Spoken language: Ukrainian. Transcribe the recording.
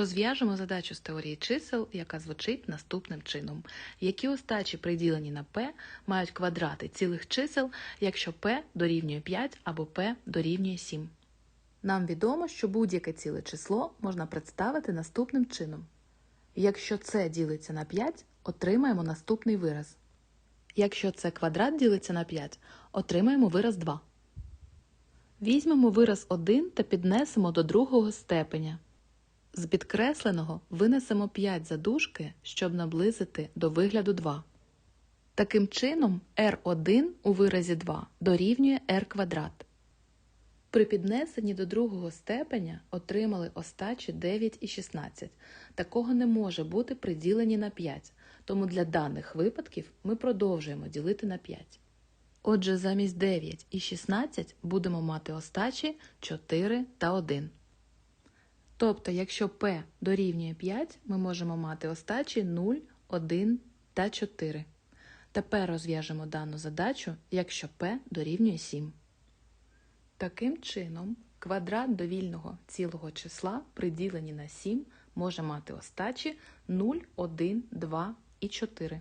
Розв'яжемо задачу з теорії чисел, яка звучить наступним чином. Які остачі приділені на p мають квадрати цілих чисел, якщо p дорівнює 5 або p дорівнює 7? Нам відомо, що будь-яке ціле число можна представити наступним чином. Якщо це ділиться на 5, отримаємо наступний вираз. Якщо це квадрат ділиться на 5, отримаємо вираз 2. Візьмемо вираз 1 та піднесемо до другого степеня. З підкресленого винесемо 5 задушки, щоб наблизити до вигляду 2. Таким чином, r1 у виразі 2 дорівнює r квадрат. При піднесенні до другого степеня отримали остачі 9 і 16. Такого не може бути при діленні на 5, тому для даних випадків ми продовжуємо ділити на 5. Отже, замість 9 і 16 будемо мати остачі 4 та 1. Тобто, якщо p дорівнює 5, ми можемо мати остачі 0, 1 та 4. Тепер розв'яжемо дану задачу, якщо p дорівнює 7. Таким чином, квадрат довільного цілого числа при діленні на 7 може мати остачі 0, 1, 2 і 4.